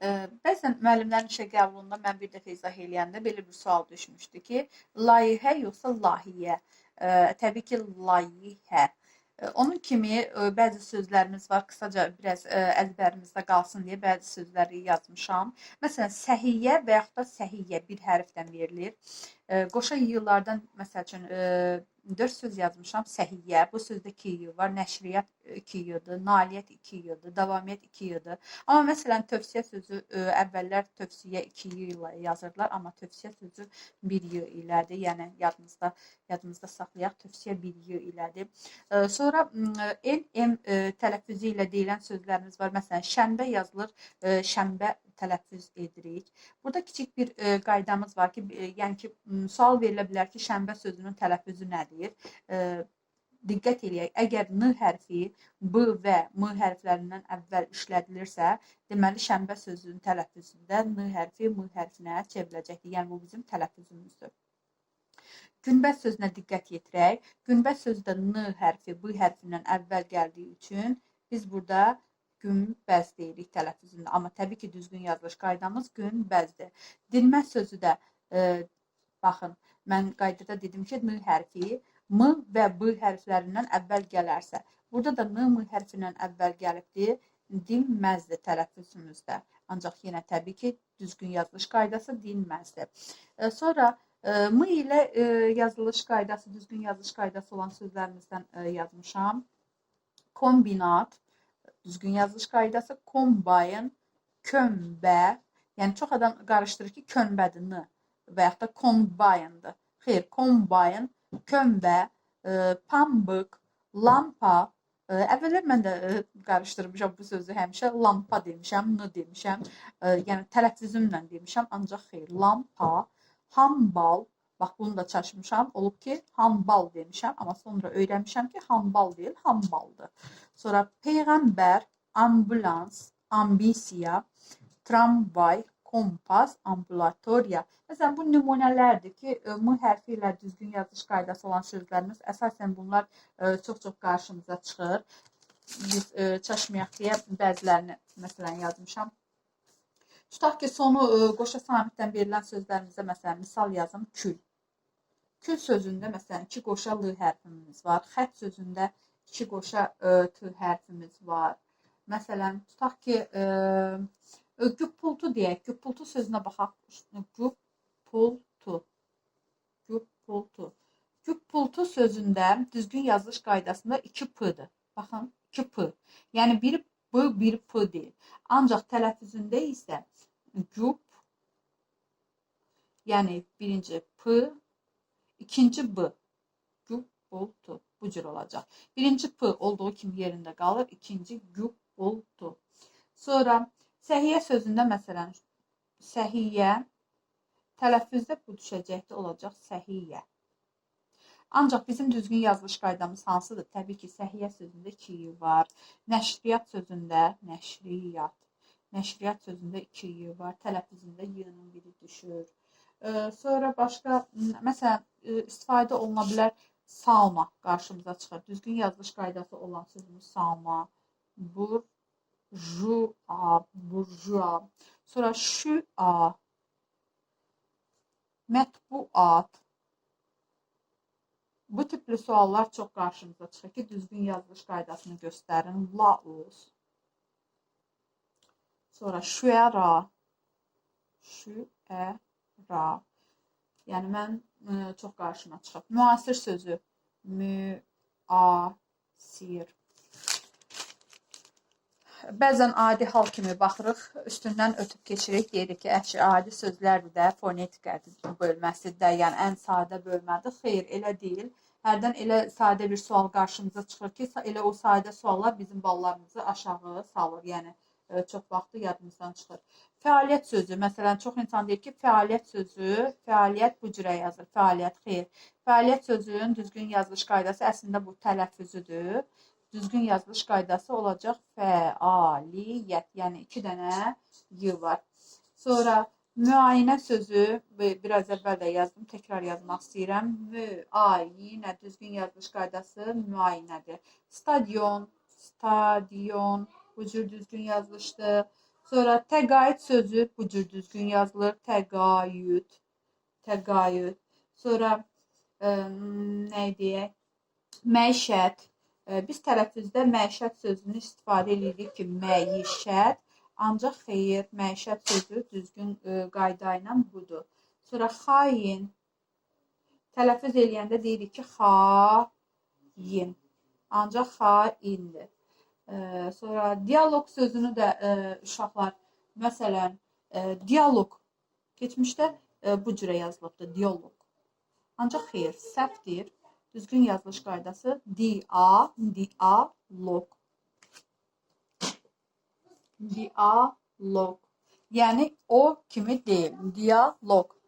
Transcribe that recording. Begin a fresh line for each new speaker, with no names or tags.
Bəzən müəllimlərin işə qəbulunda mən bir dəfə izah eləyəndə belə bir sual düşmüşdü ki, layihə yoxsa layihə? Ə, təbii ki, layihə. Onun kimi bəzi sözlərimiz var, qısaca biraz ə, əzbərimizdə qalsın deyə bəzi sözləri yazmışam. Məsələn, səhiyyə və yaxud da səhiyyə bir hərfdən verilir. Qoşa yığılardan məsəl üçün 4 söz yazmışam. Səhiyyə, bu sözdə 2 y var. Nəşriyyat 2 y-dir, nailiyyət 2 y-dir, davamiyyət 2 y-dir. Amma məsələn tövsiyə sözü ə, əvvəllər tövsiyə 2 y ilə yazırdılar, amma tövsiyə sözü 1 y ilədir. Yəni yadınızda yadınızda saxlayaq, tövsiyə 1 y ilədir. Ə, Sonra m, n m tələffüzü ilə deyilən sözlərimiz var. Məsələn, şənbə yazılır, ə, şənbə tələffüz edirik. Burada kiçik bir ə, qaydamız var ki, ə, yəni ki, sual verilə bilər ki, şənbə sözünün tələffüzü nədir? Ə, diqqət eləyək. Əgər n hərfi b və m hərflərindən əvvəl işlədilirsə, deməli şənbə sözünün tələffüzündə n hərfi m hərfinə çevriləcəkdir. Yəni bu bizim tələffüzümüzdür. Günbəz sözünə diqqət yetirək. Günbəz sözdə n hərfi b hərfindən əvvəl gəldiyi üçün biz burada günbəz deyirik tələffüzündə. Amma təbii ki, düzgün yazılış qaydamız günbəzdir. Dinməz sözü də e, baxın, mən qaydada dedim ki, n hərfi m və b hərflərindən əvvəl gələrsə, burada da n m hərfindən əvvəl gəlibdir, dinməzdir tələffüzümüzdə. Ancaq yenə təbii ki, düzgün yazılış qaydası dinməzdir. E, Sonra e, m ilə e, yazılış qaydası, düzgün yazılış qaydası olan sözlərimizdən e, yazmışam. Kombinat, düzgün yazılış qaydası, combine, kömbə. Yəni çox adam qarışdırır ki, kömbədir n və yaxud da combine-dır. Xeyr, combine, kömbə, e, pambıq, lampa. E, Əvvəllər mən də e, qarışdırmışam bu sözü həmişə lampa demişəm, n demişəm. E, Yəni tələffüzümlə demişəm, ancaq xeyr, lampa, hambal. Bax bunu da çaşmışam. Olub ki, hambal demişəm, amma sonra öyrənmişəm ki, hambal deyil, hambaldır. Sonra peyğəmbər, ambulans, ambisiya, tramvay, kompas, ambulatoriya. Məsələn, bu nümunələrdir ki, ə, m hərfi ilə düzgün yazılış qaydası olan sözlərimiz əsasən bunlar ə, çox-çox qarşımıza çıxır. Biz ə, çaşmayaq deyə bəzilərini məsələn yazmışam. Tutaq ki, sonu qoşa samitdən verilən sözlərimizdə məsələn misal yazım kül. Kül sözündə məsələn iki qoşa l hərfimiz var. Xət sözündə iki qoşa ə, t hərfimiz var. Məsələn, tutaq ki, ə, ə, güppultu deyək. Güppultu sözünə baxaq. Güppultu. Güppultu. Güppultu sözündə düzgün yazılış qaydasında 2 p-dır. Baxın, 2 p. Yəni biri b, biri p deyil. Ancaq tələffüzündə isə güp yəni birinci p, ikinci b. Güppultu. Bu cür olacaq. Birinci p olduğu kimi yerində qalır. İkinci güppultu. Sonra səhiyyə sözündə məsələn səhiyyə tələffüzdə bu düşəcəkdə olacaq səhiyyə. Ancaq bizim düzgün yazılış qaydamız hansıdır? Təbii ki, səhiyyə sözündə 2 y var. Nəşriyyat sözündə nəşriyyat. Nəşriyyat sözündə 2 y var. Tələffüzündə y-nin biri düşür. Sonra başqa məsələn e, istifadə oluna bilər sauna qarşımıza çıxır. Düzgün yazılış qaydası olan sözümüz sauna. Burjua, burjua. Sonra şüa, mətbuat. Bu tipli suallar çox qarşımıza çıxır ki, düzgün yazılış qaydasını göstərin. Laos. Sonra şüəra. Şüəra. Yəni mən ə, çox qarşıma çıxıb. Müasir sözü. Müasir. Bəzən adi hal kimi baxırıq, üstündən ötüb keçirik, deyirik ki, əşi adi sözlərdir də, fonetika bölməsidir, yəni ən sadə bölmədir. Xeyr, elə deyil. Hərdən elə sadə bir sual qarşımıza çıxır ki, elə o sadə suallar bizim ballarımızı aşağı salır. Yəni çox vaxtı yadımızdan çıxır. Fəaliyyət sözü, məsələn, çox insan deyir ki, fəaliyyət sözü, fəaliyyət bu cürə yazır, fəaliyyət xeyr. Fəaliyyət sözünün düzgün yazılış qaydası əslində bu tələffüzüdür. Düzgün yazılış qaydası olacaq fəaliyyət, yəni iki dənə y var. Sonra müayinə sözü biraz əvvəl də yazdım, təkrar yazmaq istəyirəm. Müayinə düzgün yazılış qaydası müayinədir. Stadion, stadion bu cür düzgün yazılışdır. Sonra təqaüd sözü bu cür düzgün yazılır. Təqaüd. Təqaüd. Sonra ə, nə deyək? Məişət. Ə, Biz tələffüzdə məişət sözünü istifadə edirik ki, məişət. Ancaq xeyr, məişət sözü düzgün ə, qayda ilə budur. Sonra xain. Tələffüz eləyəndə deyirik ki, xain. Ancaq xaindir. Ə, Sonra dialoq sözünü də ə, uşaqlar məsələn ə, dialoq keçmişdə ə, bu cürə yazılıbdı, dialoq. Ancaq xeyr, səhvdir. Düzgün yazılış qaydası dia, dialoq. Dialoq. Yəni o kimi deyil. Dialoq.